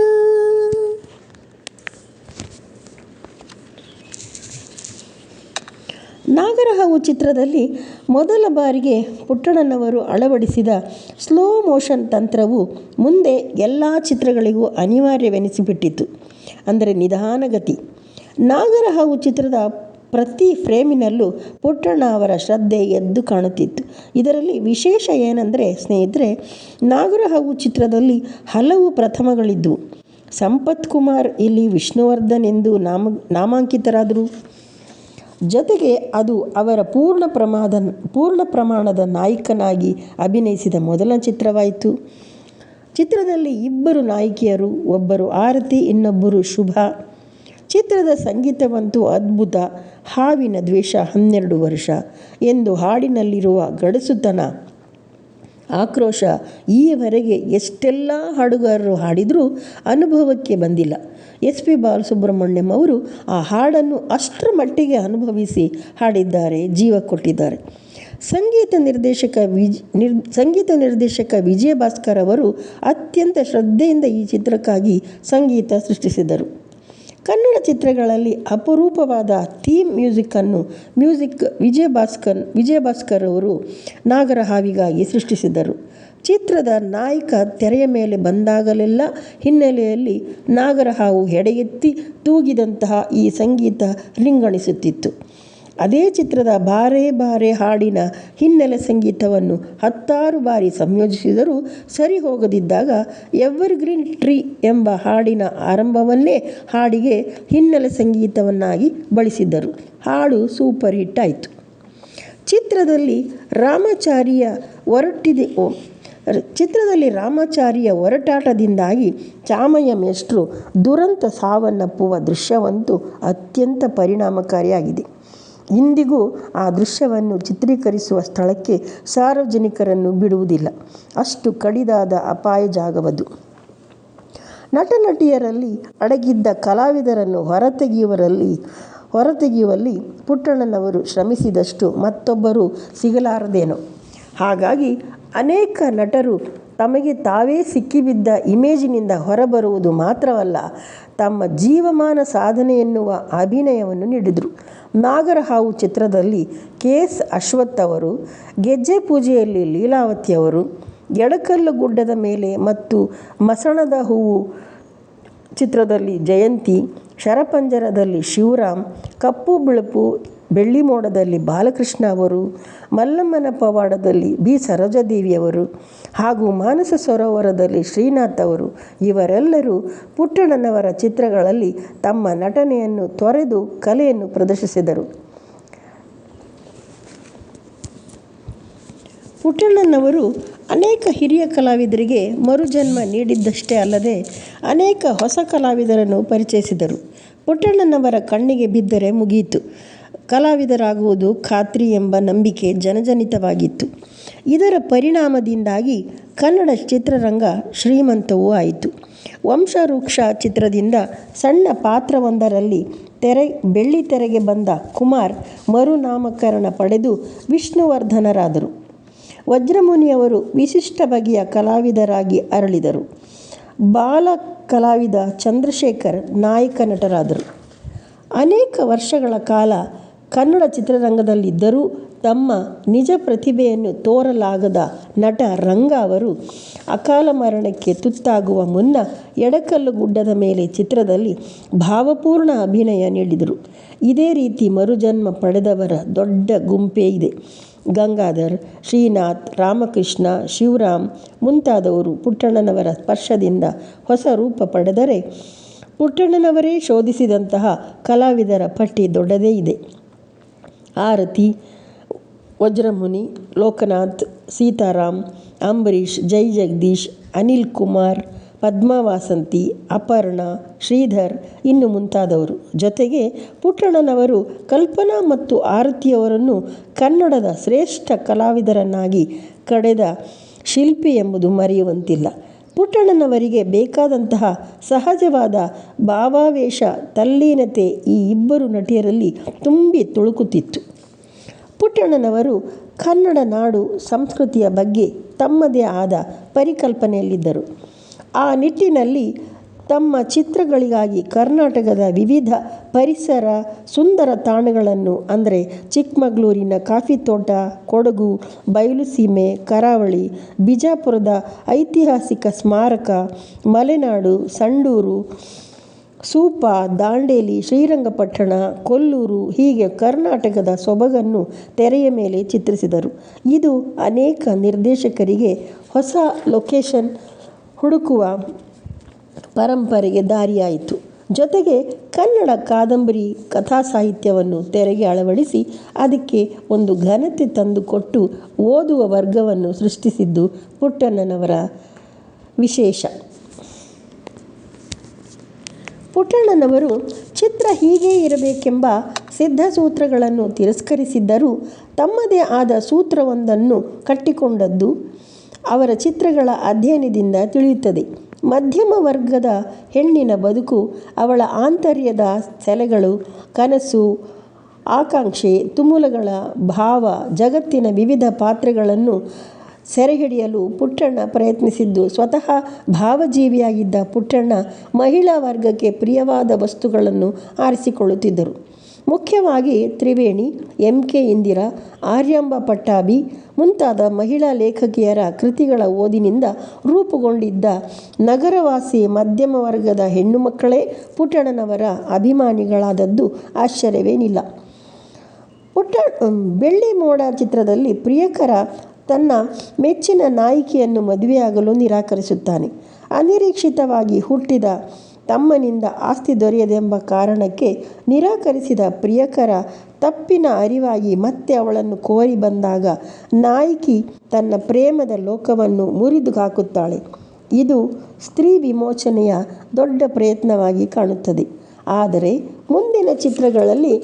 ನಾಗರಹಾವು ಚಿತ್ರದಲ್ಲಿ ಮೊದಲ ಬಾರಿಗೆ ಪುಟ್ಟಣ್ಣನವರು ಅಳವಡಿಸಿದ ಸ್ಲೋ ಮೋಷನ್ ತಂತ್ರವು ಮುಂದೆ ಎಲ್ಲ ಚಿತ್ರಗಳಿಗೂ ಅನಿವಾರ್ಯವೆನಿಸಿಬಿಟ್ಟಿತು. ಅಂದರೆ ನಿಧಾನಗತಿ. ನಾಗರಹಾವು ಚಿತ್ರದ ಪ್ರತಿ ಫ್ರೇಮಿನಲ್ಲೂ ಪುಟ್ಟಣ್ಣ ಅವರ ಶ್ರದ್ಧೆ ಎದ್ದು ಕಾಣುತ್ತಿತ್ತು. ಇದರಲ್ಲಿ ವಿಶೇಷ ಏನೆಂದರೆ, ಸ್ನೇಹಿತರೆ ನಾಗರಹಾವು ಚಿತ್ರದಲ್ಲಿ ಹಲವು ಪ್ರಥಮಗಳಿದ್ದವು ಸಂಪತ್ ಕುಮಾರ್, ಇಲ್ಲಿ ವಿಷ್ಣುವರ್ಧನ್ ಎಂದು ನಾಮ, ನಾಮಾಂಕಿತರಾದರು. ಜೊತೆಗೆ ಅದು ಅವರ ಪೂರ್ಣ ಪ್ರಮಾದ ಪೂರ್ಣ ಪ್ರಮಾಣದ ನಾಯಕನಾಗಿ ಅಭಿನಯಿಸಿದ ಮೊದಲ ಚಿತ್ರವಾಯಿತು. ಚಿತ್ರದಲ್ಲಿ ಇಬ್ಬರು ನಾಯಕಿಯರು, ಒಬ್ಬರು ಆರತಿ, ಇನ್ನೊಬ್ಬರು ಶುಭ. ಚಿತ್ರದ ಸಂಗೀತವಂತೂ ಅದ್ಭುತ. ಹಾವಿನ ದ್ವೇಷ ಹನ್ನೆರಡು ವರ್ಷ. ಎಂದು ಹಾಡಿನಲ್ಲಿರುವ ಗಡಸುತನ ಆಕ್ರೋಶ ಈವರೆಗೆ ಎಷ್ಟೆಲ್ಲ ಹಾಡುಗಾರರು ಹಾಡಿದರೂ ಅನುಭವಕ್ಕೆ ಬಂದಿಲ್ಲ. ಎಸ್ ಪಿ ಬಾಲಸುಬ್ರಹ್ಮಣ್ಯಂ ಅವರು ಆ ಹಾಡನ್ನು ಅಷ್ಟರ ಮಟ್ಟಿಗೆ ಅನುಭವಿಸಿ ಹಾಡಿದ್ದಾರೆ, ಜೀವ ಕೊಟ್ಟಿದ್ದಾರೆ. ಸಂಗೀತ ನಿರ್ದೇಶಕ ವಿಜ್, ನಿರ್, ಸಂಗೀತ ನಿರ್ದೇಶಕ ವಿಜಯ ಭಾಸ್ಕರ್ ಅವರು ಅತ್ಯಂತ ಶ್ರದ್ಧೆಯಿಂದ ಈ ಚಿತ್ರಕ್ಕಾಗಿ ಸಂಗೀತ ಸೃಷ್ಟಿಸಿದರು. ಕನ್ನಡ ಚಿತ್ರಗಳಲ್ಲಿ ಅಪರೂಪವಾದ ಥೀಮ್ ಮ್ಯೂಸಿಕ್ಕನ್ನು ಮ್ಯೂಸಿಕ್ ವಿಜಯ ಭಾಸ್ಕರ್ ವಿಜಯ ಭಾಸ್ಕರ್ ಅವರು ನಾಗರಹಾವಿಗಾಗಿ ಸೃಷ್ಟಿಸಿದರು. ಚಿತ್ರದ ನಾಯಕ ತೆರೆಯ ಮೇಲೆ ಬಂದಾಗಲೆಲ್ಲ ಹಿನ್ನೆಲೆಯಲ್ಲಿ ನಾಗರಹಾವು ಎಡೆಯೆತ್ತಿ ತೂಗಿದಂತಹ ಈ ಸಂಗೀತ ರಿಂಗಣಿಸುತ್ತಿತ್ತು. ಅದೇ ಚಿತ್ರದ ಬಾರೆ ಬಾರೆ ಹಾಡಿನ ಹಿನ್ನೆಲೆ ಸಂಗೀತವನ್ನು ಹತ್ತಾರು ಬಾರಿ ಸಂಯೋಜಿಸಿದರೂ ಸರಿ ಹೋಗದಿದ್ದಾಗ ಎವರ್ಗ್ರೀನ್ ಟ್ರೀ ಎಂಬ ಹಾಡಿನ ಆರಂಭವನ್ನೇ ಹಾಡಿಗೆ ಹಿನ್ನೆಲೆ ಸಂಗೀತವನ್ನಾಗಿ ಬಳಸಿದ್ದರು. ಹಾಡು ಸೂಪರ್ ಹಿಟ್ ಆಯಿತು. ಚಿತ್ರದಲ್ಲಿ ರಾಮಾಚಾರಿಯ ಒರಟಿದೆ. ಓ, ಚಿತ್ರದಲ್ಲಿ ರಾಮಾಚಾರಿಯ ಒರಟಾಟದಿಂದಾಗಿ ಚಾಮಯ್ಯ ಮೇಷ್ಟ್ರು ದುರಂತ ಸಾವನ್ನಪ್ಪುವ ದೃಶ್ಯವಂತೂ ಅತ್ಯಂತ ಪರಿಣಾಮಕಾರಿಯಾಗಿದೆ. ಇಂದಿಗೂ ಆ ದೃಶ್ಯವನ್ನು ಚಿತ್ರೀಕರಿಸುವ ಸ್ಥಳಕ್ಕೆ ಸಾರ್ವಜನಿಕರನ್ನು ಬಿಡುವುದಿಲ್ಲ. ಅಷ್ಟು ಕಡಿದಾದ ಅಪಾಯ ಜಾಗವದು. ನಟ ನಟಿಯರಲ್ಲಿ ಅಡಗಿದ್ದ ಕಲಾವಿದರನ್ನು ಹೊರತೆಗೆಯುವರಲ್ಲಿ, ಹೊರತೆಗೆಯುವಲ್ಲಿ ಪುಟ್ಟಣ್ಣನವರು ಶ್ರಮಿಸಿದಷ್ಟು ಮತ್ತೊಬ್ಬರು ಸಿಗಲಾರದೇನೋ. ಹಾಗಾಗಿ ಅನೇಕ ನಟರು ತಮಗೆ ತಾವೇ ಸಿಕ್ಕಿಬಿದ್ದ ಇಮೇಜಿನಿಂದ ಹೊರಬರುವುದು ಮಾತ್ರವಲ್ಲ ತಮ್ಮ ಜೀವಮಾನ ಸಾಧನೆ ಎನ್ನುವ ಅಭಿನಯವನ್ನು ನೀಡಿದರು. ನಾಗರಹಾವು ಚಿತ್ರದಲ್ಲಿ ಕೆ ಎಸ್ ಅಶ್ವಥ್ ಅವರು, ಗೆಜ್ಜೆ ಪೂಜೆಯಲ್ಲಿ ಲೀಲಾವತಿ ಅವರು, ಎಡಕಲ್ಲು ಗುಡ್ಡದ ಮೇಲೆ ಮತ್ತು ಮಸಣದ ಹೂವು ಚಿತ್ರದಲ್ಲಿ ಜಯಂತಿ, ಶರಪಂಜರದಲ್ಲಿ ಶಿವರಾಮ್, ಕಪ್ಪು ಬಿಳುಪು ಬೆಳ್ಳಿ ಮೋಡದಲ್ಲಿ ಬಾಲಕೃಷ್ಣ ಅವರು, ಮಲ್ಲಮ್ಮನ ಪವಾಡದಲ್ಲಿ ಬಿ. ಸರೋಜಾದೇವಿಯವರು ಹಾಗೂ ಮಾನಸ ಸರೋವರದಲ್ಲಿ ಶ್ರೀನಾಥ್ ಅವರು, ಇವರೆಲ್ಲರೂ ಪುಟ್ಟಣ್ಣನವರ ಚಿತ್ರಗಳಲ್ಲಿ ತಮ್ಮ ನಟನೆಯನ್ನು ತೊರೆದು ಕಲೆಯನ್ನು ಪ್ರದರ್ಶಿಸಿದರು. ಪುಟ್ಟಣ್ಣನವರು ಅನೇಕ ಹಿರಿಯ ಕಲಾವಿದರಿಗೆ ಮರುಜನ್ಮ ನೀಡಿದ್ದಷ್ಟೇ ಅಲ್ಲದೆ ಅನೇಕ ಹೊಸ ಕಲಾವಿದರನ್ನು ಪರಿಚಯಿಸಿದರು. ಪುಟ್ಟಣ್ಣನವರ ಕಣ್ಣಿಗೆ ಬಿದ್ದರೆ ಮುಗಿಯಿತು ಕಲಾವಿದರಾಗುವುದು ಖಾತ್ರಿ ಎಂಬ ನಂಬಿಕೆ ಜನಜನಿತವಾಗಿತ್ತು. ಇದರ ಪರಿಣಾಮದಿಂದಾಗಿ ಕನ್ನಡ ಚಿತ್ರರಂಗ ಶ್ರೀಮಂತವೂ ಆಯಿತು. ವಂಶವೃಕ್ಷ ಚಿತ್ರದಿಂದ ಸಣ್ಣ ಪಾತ್ರವೊಂದರಲ್ಲಿ ತೆರೆ, ಬೆಳ್ಳಿ ತೆರೆಗೆ ಬಂದ ಕುಮಾರ್ ಮರುನಾಮಕರಣ ಪಡೆದು ವಿಷ್ಣುವರ್ಧನರಾದರು. ವಜ್ರಮುನಿಯವರು ವಿಶಿಷ್ಟ ಬಗೆಯ ಕಲಾವಿದರಾಗಿ ಅರಳಿದರು. ಬಾಲ ಕಲಾವಿದ ಚಂದ್ರಶೇಖರ್ ನಾಯಕ ನಟರಾದರು. ಅನೇಕ ವರ್ಷಗಳ ಕಾಲ ಕನ್ನಡ ಚಿತ್ರರಂಗದಲ್ಲಿದ್ದರೂ ತಮ್ಮ ನಿಜ ಪ್ರತಿಭೆಯನ್ನು ತೋರಲಾಗದ ನಟ ರಂಗ ಅವರು ಅಕಾಲ ಮರಣಕ್ಕೆ ತುತ್ತಾಗುವ ಮುನ್ನ ಎಡಕಲ್ಲು ಗುಡ್ಡದ ಮೇಲೆ ಚಿತ್ರದಲ್ಲಿ ಭಾವಪೂರ್ಣ ಅಭಿನಯ ನೀಡಿದರು. ಇದೇ ರೀತಿ ಮರುಜನ್ಮ ಪಡೆದವರ ದೊಡ್ಡ ಗುಂಪೇ ಇದೆ. ಗಂಗಾಧರ್, ಶ್ರೀನಾಥ್, ರಾಮಕೃಷ್ಣ, ಶಿವರಾಮ್ ಮುಂತಾದವರು ಪುಟ್ಟಣ್ಣನವರ ಸ್ಪರ್ಶದಿಂದ ಹೊಸ ರೂಪ ಪಡೆದರೆ ಪುಟ್ಟಣ್ಣನವರೇ ಶೋಧಿಸಿದಂತಹ ಕಲಾವಿದರ ಪಟ್ಟಿ ದೊಡ್ಡದೇ ಇದೆ. ಆರತಿ, ವಜ್ರಮುನಿ, ಲೋಕನಾಥ್, ಸೀತಾರಾಮ್, ಅಂಬರೀಷ್, ಜೈ ಜಗದೀಶ್, ಅನಿಲ್ ಕುಮಾರ್, ಪದ್ಮಾವಾಸಂತಿ, ಅಪರ್ಣ, ಶ್ರೀಧರ್ ಇನ್ನು ಮುಂತಾದವರು. ಜೊತೆಗೆ ಪುಟ್ಟಣ್ಣನವರು ಕಲ್ಪನಾ ಮತ್ತು ಆರತಿಯವರನ್ನು ಕನ್ನಡದ ಶ್ರೇಷ್ಠ ಕಲಾವಿದರನ್ನಾಗಿ ಕಡೆದ ಶಿಲ್ಪಿ ಎಂಬುದು ಮರೆಯುವಂತಿಲ್ಲ. ಪುಟ್ಟಣ್ಣನವರಿಗೆ ಬೇಕಾದಂತಹ ಸಹಜವಾದ ಭಾವಾವೇಶ, ತಲ್ಲೀನತೆ ಈ ಇಬ್ಬರು ನಟಿಯರಲ್ಲಿ ತುಂಬಿ ತುಳುಕುತ್ತಿತ್ತು. ಪುಟ್ಟಣ್ಣನವರು ಕನ್ನಡ ನಾಡು ಸಂಸ್ಕೃತಿಯ ಬಗ್ಗೆ ತಮ್ಮದೇ ಆದ ಪರಿಕಲ್ಪನೆಯಲ್ಲಿದ್ದರು. ಆ ನಿಟ್ಟಿನಲ್ಲಿ ತಮ್ಮ ಚಿತ್ರಗಳಿಗಾಗಿ ಕರ್ನಾಟಕದ ವಿವಿಧ ಪರಿಸರ ಸುಂದರ ತಾಣಗಳನ್ನು, ಅಂದರೆ ಚಿಕ್ಕಮಗಳೂರಿನ ಕಾಫಿ ತೋಟ, ಕೊಡಗು ಬಯಲುಸೀಮೆ ಕರಾವಳಿ, ಬಿಜಾಪುರದ ಐತಿಹಾಸಿಕ ಸ್ಮಾರಕ, ಮಲೆನಾಡು, ಸಂಡೂರು, ಸೂಪ, ದಾಂಡೇಲಿ, ಶ್ರೀರಂಗಪಟ್ಟಣ, ಕೊಲ್ಲೂರು, ಹೀಗೆ ಕರ್ನಾಟಕದ ಸೊಬಗನ್ನು ತೆರೆಯ ಮೇಲೆ ಚಿತ್ರಿಸಿದರು. ಇದು ಅನೇಕ ನಿರ್ದೇಶಕರಿಗೆ ಹೊಸ ಲೊಕೇಶನ್ ಹುಡುಕುವ ಪರಂಪರೆಗೆ ದಾರಿಯಾಯಿತು. ಜೊತೆಗೆ ಕನ್ನಡ ಕಾದಂಬರಿ ಕಥಾ ಸಾಹಿತ್ಯವನ್ನು ತೆರೆಗೆ ಅಳವಡಿಸಿ ಅದಕ್ಕೆ ಒಂದು ಘನತೆ ತಂದುಕೊಟ್ಟು ಓದುವ ವರ್ಗವನ್ನು ಸೃಷ್ಟಿಸಿದ್ದು ಪುಟ್ಟಣ್ಣನವರ ವಿಶೇಷ. ಪುಟ್ಟಣ್ಣನವರು ಚಿತ್ರ ಹೀಗೇ ಇರಬೇಕೆಂಬ ಸಿದ್ಧಸೂತ್ರಗಳನ್ನು ತಿರಸ್ಕರಿಸಿದ್ದರೂ ತಮ್ಮದೇ ಆದ ಸೂತ್ರವೊಂದನ್ನು ಕಟ್ಟಿಕೊಂಡದ್ದು ಅವರ ಚಿತ್ರಗಳ ಅಧ್ಯಯನದಿಂದ ತಿಳಿಯುತ್ತದೆ. ಮಧ್ಯಮ ವರ್ಗದ ಹೆಣ್ಣಿನ ಬದುಕು, ಅವಳ ಆಂತರ್ಯದ ಸೆಲೆಗಳು, ಕನಸು, ಆಕಾಂಕ್ಷೆ, ತುಮುಲಗಳ ಭಾವ, ಜಗತ್ತಿನ ವಿವಿಧ ಪಾತ್ರಗಳನ್ನು ಸೆರೆಹಿಡಿಯಲು ಪುಟ್ಟಣ್ಣ ಪ್ರಯತ್ನಿಸಿದ್ದು, ಸ್ವತಃ ಭಾವಜೀವಿಯಾಗಿದ್ದ ಪುಟ್ಟಣ್ಣ ಮಹಿಳಾ ವರ್ಗಕ್ಕೆ ಪ್ರಿಯವಾದ ವಸ್ತುಗಳನ್ನು ಆರಿಸಿಕೊಳ್ಳುತ್ತಿದ್ದರು. ಮುಖ್ಯವಾಗಿ ತ್ರಿವೇಣಿ, ಎಂ ಕೆ ಇಂದಿರಾ, ಆರ್ಯಾಂಬ ಪಟ್ಟಾಭಿ ಮುಂತಾದ ಮಹಿಳಾ ಲೇಖಕಿಯರ ಕೃತಿಗಳ ಓದಿನಿಂದ ರೂಪುಗೊಂಡಿದ್ದ ನಗರವಾಸಿ ಮಧ್ಯಮ ವರ್ಗದ ಹೆಣ್ಣು ಮಕ್ಕಳೇ ಪುಟ್ಟಣ್ಣನವರ ಅಭಿಮಾನಿಗಳಾದದ್ದು ಆಶ್ಚರ್ಯವೇನಿಲ್ಲ. ಪುಟ್ಟ ಬೆಳ್ಳಿ ಮೋಡ ಚಿತ್ರದಲ್ಲಿ ಪ್ರಿಯಕರ ತನ್ನ ಮೆಚ್ಚಿನ ನಾಯಕಿಯನ್ನು ಮದುವೆಯಾಗಲು ನಿರಾಕರಿಸುತ್ತಾನೆ. ಅನಿರೀಕ್ಷಿತವಾಗಿ ಹುಟ್ಟಿದ ತಮ್ಮನಿಂದ ಆಸ್ತಿ ದೊರೆಯದೆಂಬ ಕಾರಣಕ್ಕೆ ನಿರಾಕರಿಸಿದ ಪ್ರಿಯಕರ ತಪ್ಪಿನ ಅರಿವಾಗಿ ಮತ್ತೆ ಅವಳನ್ನು ಕೋರಿ ಬಂದಾಗ ನಾಯಕಿ ತನ್ನ ಪ್ರೇಮದ ಲೋಕವನ್ನು ಮುರಿದು ಹಾಕುತ್ತಾಳೆ. ಇದು ಸ್ತ್ರೀ ವಿಮೋಚನೆಯ ದೊಡ್ಡ ಪ್ರಯತ್ನವಾಗಿ ಕಾಣುತ್ತದೆ. ಆದರೆ ಮುಂದಿನ ಚಿತ್ರಗಳಲ್ಲಿ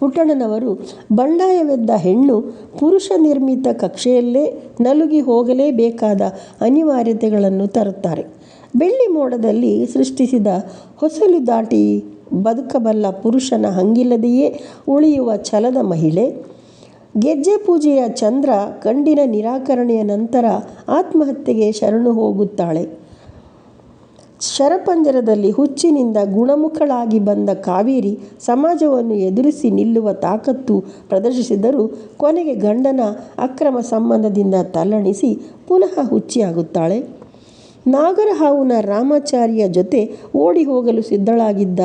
ಪುಟ್ಟಣ್ಣನವರು ಬಂಡಾಯವೆದ್ದ ಹೆಣ್ಣು ಪುರುಷ ನಿರ್ಮಿತ ಕಕ್ಷೆಯಲ್ಲೇ ನಲುಗಿ ಹೋಗಲೇಬೇಕಾದ ಅನಿವಾರ್ಯತೆಗಳನ್ನು ತರುತ್ತಾರೆ. ಬೆಳ್ಳಿ ಮೋಡದಲ್ಲಿ ಸೃಷ್ಟಿಸಿದ ಹೊಸಲು ದಾಟಿ ಬದುಕಬಲ್ಲ ಪುರುಷನ ಹಂಗಿಲ್ಲದೆಯೇ ಉಳಿಯುವ ಛಲದ ಮಹಿಳೆ. ಗೆಜ್ಜೆ ಪೂಜೆಯ ಚಂದ್ರ ಗಂಡಿನ ನಿರಾಕರಣೆಯ ನಂತರ ಆತ್ಮಹತ್ಯೆಗೆ ಶರಣು ಹೋಗುತ್ತಾಳೆ. ಶರಪಂಜರದಲ್ಲಿ ಹುಚ್ಚಿನಿಂದ ಗುಣಮುಖಳಾಗಿ ಬಂದ ಕಾವೇರಿ ಸಮಾಜವನ್ನು ಎದುರಿಸಿ ನಿಲ್ಲುವ ತಾಕತ್ತು ಪ್ರದರ್ಶಿಸಿದರೂ ಕೊನೆಗೆ ಗಂಡನ ಅಕ್ರಮ ಸಂಬಂಧದಿಂದ ತಲ್ಲಣಿಸಿ ಪುನಃ ಹುಚ್ಚಿಯಾಗುತ್ತಾಳೆ. ನಾಗರಹಾವುನ ರಾಮಾಚಾರಿಯ ಜೊತೆ ಓಡಿ ಹೋಗಲು ಸಿದ್ಧಳಾಗಿದ್ದ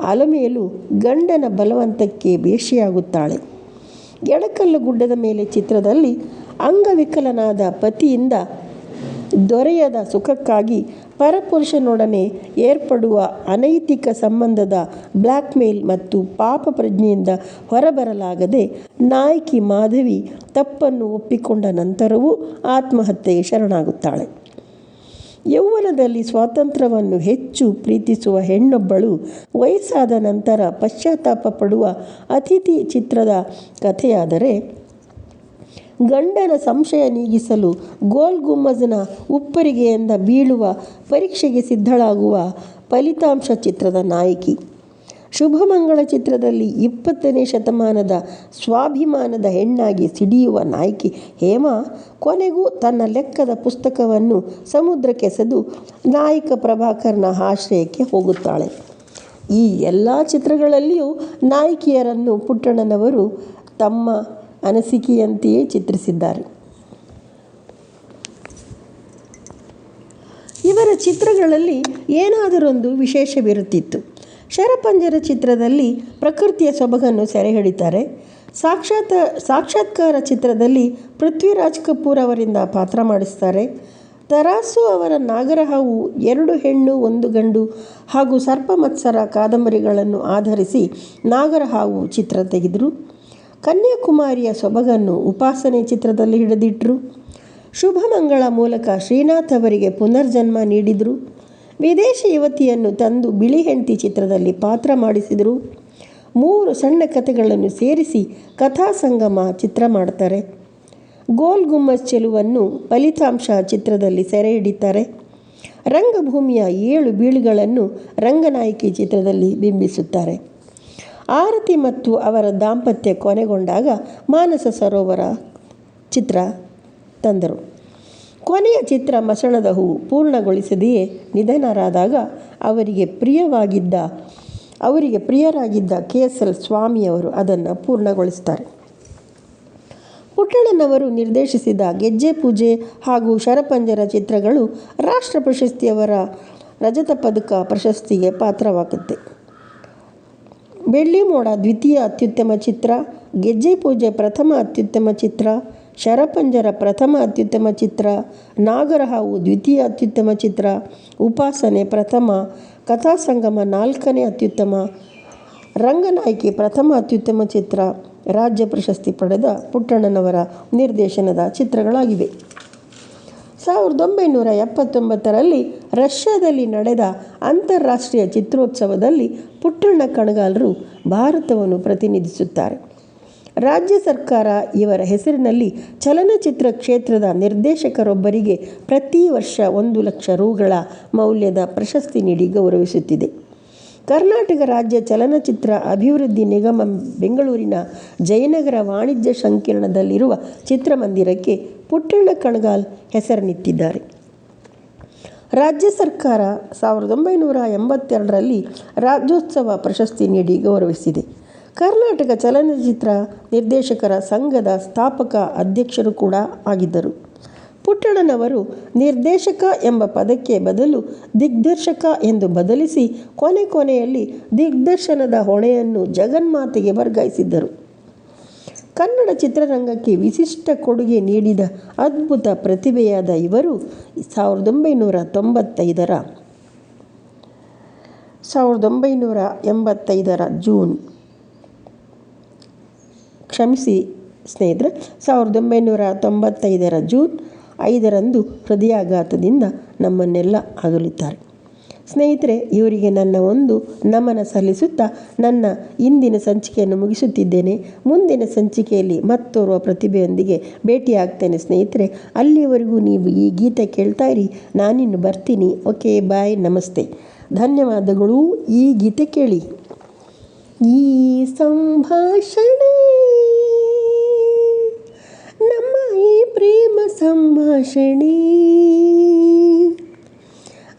ಅಲಮೇಲು ಗಂಡನ ಬಲವಂತಕ್ಕೆ ವೇಶ್ಯೆಯಾಗುತ್ತಾಳೆ ಎಡಕಲ್ಲು ಗುಡ್ಡದ ಮೇಲೆ ಚಿತ್ರದಲ್ಲಿ ಅಂಗವಿಕಲನಾದ ಪತಿಯಿಂದ ದೊರೆಯದ ಸುಖಕ್ಕಾಗಿ ಪರಪುರುಷನೊಡನೆ ಏರ್ಪಡುವ ಅನೈತಿಕ ಸಂಬಂಧದ ಬ್ಲ್ಯಾಕ್ಮೇಲ್ ಮತ್ತು ಪಾಪ ಪ್ರಜ್ಞೆಯಿಂದ ಹೊರಬರಲಾಗದೆ ನಾಯಕಿ ಮಾಧವಿ ತಪ್ಪನ್ನು ಒಪ್ಪಿಕೊಂಡ ನಂತರವೂ ಆತ್ಮಹತ್ಯೆಗೆ ಶರಣಾಗುತ್ತಾಳೆ. ಯೌವನದಲ್ಲಿ ಸ್ವಾತಂತ್ರ್ಯವನ್ನು ಹೆಚ್ಚು ಪ್ರೀತಿಸುವ ಹೆಣ್ಣೊಬ್ಬಳು ವಯಸ್ಸಾದ ನಂತರ ಪಶ್ಚಾತ್ತಾಪ ಪಡುವ ಅತಿಥಿ ಚಿತ್ರದ ಕಥೆಯಾದರೆ ಗಂಡನ ಸಂಶಯ ನೀಗಿಸಲು ಗೋಲ್ ಗುಮ್ಮಜ್ನ ಉಪ್ಪರಿಗೆಯಿಂದ ಬೀಳುವ ಪರೀಕ್ಷೆಗೆ ಸಿದ್ಧಳಾಗುವ ಫಲಿತಾಂಶ ಚಿತ್ರದ ನಾಯಕಿ. ಶುಭಮಂಗಳ ಚಿತ್ರದಲ್ಲಿ ಇಪ್ಪತ್ತನೇ ಶತಮಾನದ ಸ್ವಾಭಿಮಾನದ ಹೆಣ್ಣಾಗಿ ಸಿಡಿಯುವ ನಾಯಕಿ ಹೇಮಾ ಕೊನೆಗೂ ತನ್ನ ಲೆಕ್ಕದ ಪುಸ್ತಕವನ್ನು ಸಮುದ್ರಕ್ಕೆಸೆದು ನಾಯಕ ಪ್ರಭಾಕರ್ನ ಆಶ್ರಯಕ್ಕೆ ಹೋಗುತ್ತಾಳೆ. ಈ ಎಲ್ಲ ಚಿತ್ರಗಳಲ್ಲಿಯೂ ನಾಯಕಿಯರನ್ನು ಪುಟ್ಟಣ್ಣನವರು ತಮ್ಮ ಅನಿಸಿಕೆಯಂತೆಯೇ ಚಿತ್ರಿಸಿದ್ದಾರೆ. ಇವರ ಚಿತ್ರಗಳಲ್ಲಿ ಏನಾದರೊಂದು ವಿಶೇಷವಿರುತ್ತಿತ್ತು. ಶರಪಂಜರ ಚಿತ್ರದಲ್ಲಿ ಪ್ರಕೃತಿಯ ಸೊಬಗನ್ನು ಸೆರೆ ಹಿಡಿತಾರೆ ಸಾಕ್ಷಾತ್, ಸಾಕ್ಷಾತ್ಕಾರ ಚಿತ್ರದಲ್ಲಿ ಪೃಥ್ವಿರಾಜ್ ಕಪೂರ್ ಅವರಿಂದ ಪಾತ್ರ ಮಾಡಿಸ್ತಾರೆ. ತರಾಸು ಅವರ ನಾಗರಹಾವು ಎರಡು ಹೆಣ್ಣು, ಒಂದು ಗಂಡು ಹಾಗೂ ಸರ್ಪಮತ್ಸರ ಕಾದಂಬರಿಗಳನ್ನು ಆಧರಿಸಿ ನಾಗರಹಾವು ಚಿತ್ರ ತೆಗೆದರು. ಕನ್ಯಾಕುಮಾರಿಯ ಸೊಬಗನ್ನು ಉಪಾಸನೆ ಚಿತ್ರದಲ್ಲಿ ಹಿಡಿದಿಟ್ಟರು ಶುಭಮಂಗಳ ಮೂಲಕ ಶ್ರೀನಾಥ್ ಅವರಿಗೆ ಪುನರ್ಜನ್ಮ ನೀಡಿದರು. ವಿದೇಶಿ ಯುವತಿಯನ್ನು ತಂದು ಬಿಳಿ ಹೆಂಡತಿ ಚಿತ್ರದಲ್ಲಿ ಪಾತ್ರ ಮಾಡಿಸಿದರು. ಮೂರು ಸಣ್ಣ ಕಥೆಗಳನ್ನು ಸೇರಿಸಿ ಕಥಾ ಸಂಗಮ ಚಿತ್ರ ಮಾಡ್ತಾರೆ. ಗೋಲ್ ಗುಮ್ಮಸ್ ಚೆಲುವನ್ನು ಫಲಿತಾಂಶ ಚಿತ್ರದಲ್ಲಿ ಸೆರೆ ಹಿಡಿತಾರೆ. ರಂಗಭೂಮಿಯ ಏಳು ಬೀಳುಗಳನ್ನು ರಂಗನಾಯಕಿ ಚಿತ್ರದಲ್ಲಿ ಬಿಂಬಿಸುತ್ತಾರೆ. ಆರತಿ ಮತ್ತು ಅವರ ದಾಂಪತ್ಯ ಕೊನೆಗೊಂಡಾಗ ಮಾನಸ ಸರೋವರ ಚಿತ್ರ ತಂದರು. ಕೊನೆಯ ಚಿತ್ರ ಮಸಣದ ಹೂ ಪೂರ್ಣಗೊಳಿಸದೆಯೇ ನಿಧನರಾದಾಗ ಅವರಿಗೆ ಪ್ರಿಯವಾಗಿದ್ದ, ಅವರಿಗೆ ಪ್ರಿಯರಾಗಿದ್ದ ಕೆ ಎಸ್ ಎಲ್ ಸ್ವಾಮಿಯವರು ಅದನ್ನು ಪೂರ್ಣಗೊಳಿಸ್ತಾರೆ ಪುಟ್ಟಣ್ಣನವರು ನಿರ್ದೇಶಿಸಿದ ಗೆಜ್ಜೆ ಪೂಜೆ ಹಾಗೂ ಶರಪಂಜರ ಚಿತ್ರಗಳು ರಾಷ್ಟ್ರ ಪ್ರಶಸ್ತಿಯವರ ರಜತ ಪದಕ ಪ್ರಶಸ್ತಿಗೆ ಪಾತ್ರವಾಗುತ್ತೆ. ಬೆಳ್ಳಿ ಮೋಡ ದ್ವಿತೀಯ ಅತ್ಯುತ್ತಮ ಚಿತ್ರ, ಗೆಜ್ಜೆ ಪೂಜೆ ಪ್ರಥಮ ಅತ್ಯುತ್ತಮ ಚಿತ್ರ ಶರಪಂಜರ ಪ್ರಥಮ ಅತ್ಯುತ್ತಮ ಚಿತ್ರ ನಾಗರಹಾವು ದ್ವಿತೀಯ ಅತ್ಯುತ್ತಮ ಚಿತ್ರ, ಉಪಾಸನೆ ಪ್ರಥಮ ಕಥಾಸಂಗಮ ನಾಲ್ಕನೇ ಅತ್ಯುತ್ತಮ, ರಂಗನಾಯಕಿ ಪ್ರಥಮ ಅತ್ಯುತ್ತಮ ಚಿತ್ರ, ರಾಜ್ಯ ಪ್ರಶಸ್ತಿ ಪಡೆದ ಪುಟ್ಟಣ್ಣನವರ ನಿರ್ದೇಶನದ ಚಿತ್ರಗಳಾಗಿವೆ. ಸಾವಿರದ ಒಂಬೈನೂರ ಎಪ್ಪತ್ತೊಂಬತ್ತರಲ್ಲಿ ರಷ್ಯಾದಲ್ಲಿ ನಡೆದ ಅಂತಾರಾಷ್ಟ್ರೀಯ ಚಿತ್ರೋತ್ಸವದಲ್ಲಿ ಪುಟ್ಟಣ್ಣ ಕಣಗಾಲರು ಭಾರತವನ್ನು ಪ್ರತಿನಿಧಿಸುತ್ತಾರೆ. ರಾಜ್ಯ ಸರ್ಕಾರ ಇವರ ಹೆಸರಿನಲ್ಲಿ ಚಲನಚಿತ್ರ ಕ್ಷೇತ್ರದ ನಿರ್ದೇಶಕರೊಬ್ಬರಿಗೆ ಪ್ರತಿ ವರ್ಷ ಒಂದು ಲಕ್ಷ ರೂಗಳ ಮೌಲ್ಯದ ಪ್ರಶಸ್ತಿ ನೀಡಿ ಗೌರವಿಸುತ್ತಿದೆ. ಕರ್ನಾಟಕ ರಾಜ್ಯ ಚಲನಚಿತ್ರ ಅಭಿವೃದ್ಧಿ ನಿಗಮ ಬೆಂಗಳೂರಿನ ಜಯನಗರ ವಾಣಿಜ್ಯ ಸಂಕೀರ್ಣದಲ್ಲಿರುವ ಚಿತ್ರಮಂದಿರಕ್ಕೆ ಪುಟ್ಟಣ್ಣ ಕಣಗಾಲ್ ಹೆಸರಿನಿತ್ತಿದ್ದಾರೆ ರಾಜ್ಯ ಸರ್ಕಾರ ಸಾವಿರದ ಒಂಬೈನೂರ ಎಂಬತ್ತೆರಡರಲ್ಲಿ ರಾಜ್ಯೋತ್ಸವ ಪ್ರಶಸ್ತಿ ನೀಡಿ ಗೌರವಿಸಿದೆ. ಕರ್ನಾಟಕ ಚಲನಚಿತ್ರ ನಿರ್ದೇಶಕರ ಸಂಘದ ಸ್ಥಾಪಕ ಅಧ್ಯಕ್ಷರು ಕೂಡ ಆಗಿದ್ದರು. ಪುಟ್ಟಣ್ಣನವರು ನಿರ್ದೇಶಕ ಎಂಬ ಪದಕ್ಕೆ ಬದಲು ದಿಗ್ದರ್ಶಕ ಎಂದು ಬದಲಿಸಿ ಕೊನೆ ಕೊನೆಯಲ್ಲಿ ದಿಗ್ದರ್ಶನದ ಹೊಣೆಯನ್ನು ಜಗನ್ಮಾತೆಗೆ ವರ್ಗಾಯಿಸಿದ್ದರು. ಕನ್ನಡ ಚಿತ್ರರಂಗಕ್ಕೆ ವಿಶಿಷ್ಟ ಕೊಡುಗೆ ನೀಡಿದ ಅದ್ಭುತ ಪ್ರತಿಭೆಯಾದ ಇವರು ಸಾವಿರದ ಒಂಬೈನೂರ ತೊಂಬತ್ತೈದರ, ಸಾವಿರದ ಒಂಬೈನೂರ ಎಂಬತ್ತೈದರ ಜೂನ್ ಕ್ಷಮಿಸಿ ಸ್ನೇಹಿತರೆ, ಸಾವಿರದ ಒಂಬೈನೂರ ತೊಂಬತ್ತೈದರ ಜೂನ್ ಐದರಂದು ಹೃದಯಾಘಾತದಿಂದ ನಮ್ಮನ್ನೆಲ್ಲ ಅಗಲುತ್ತಾರೆ ಸ್ನೇಹಿತರೆ, ಇವರಿಗೆ ನನ್ನ ಒಂದು ನಮನ ಸಲ್ಲಿಸುತ್ತಾ ನನ್ನ ಇಂದಿನ ಸಂಚಿಕೆಯನ್ನು ಮುಗಿಸುತ್ತಿದ್ದೇನೆ. ಮುಂದಿನ ಸಂಚಿಕೆಯಲ್ಲಿ ಮತ್ತೋರ್ವ ಪ್ರತಿಭೆಯೊಂದಿಗೆ ಭೇಟಿಯಾಗ್ತೇನೆ ಸ್ನೇಹಿತರೆ. ಅಲ್ಲಿಯವರೆಗೂ ನೀವು ಈ ಗೀತೆ ಕೇಳ್ತಾ ಇರಿ, ನಾನಿನ್ನು ಬರ್ತೀನಿ. ಓಕೆ, ಬಾಯ್, ನಮಸ್ತೆ. ಧನ್ಯವಾದಗಳು. ಈ ಗೀತೆ ಕೇಳಿ. ಈ ಸಂಭಾಷಣೆ ನಮ್ಮ ಈ ಪ್ರೇಮ ಸಂಭಾಷಣೆ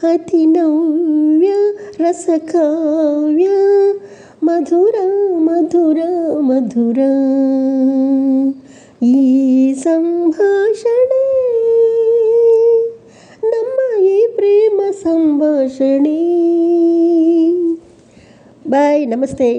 ಅತಿ ನವ್ಯ ರಸಕಾವ್ಯ ಮಧುರ ಮಧುರ ಮಧುರ ಈ ಸಂಭಾಷಣೆ ನಮ್ಮ ಈ ಪ್ರೇಮ ಸಂಭಾಷಣೆ ಬಾಯ್ ನಮಸ್ತೆ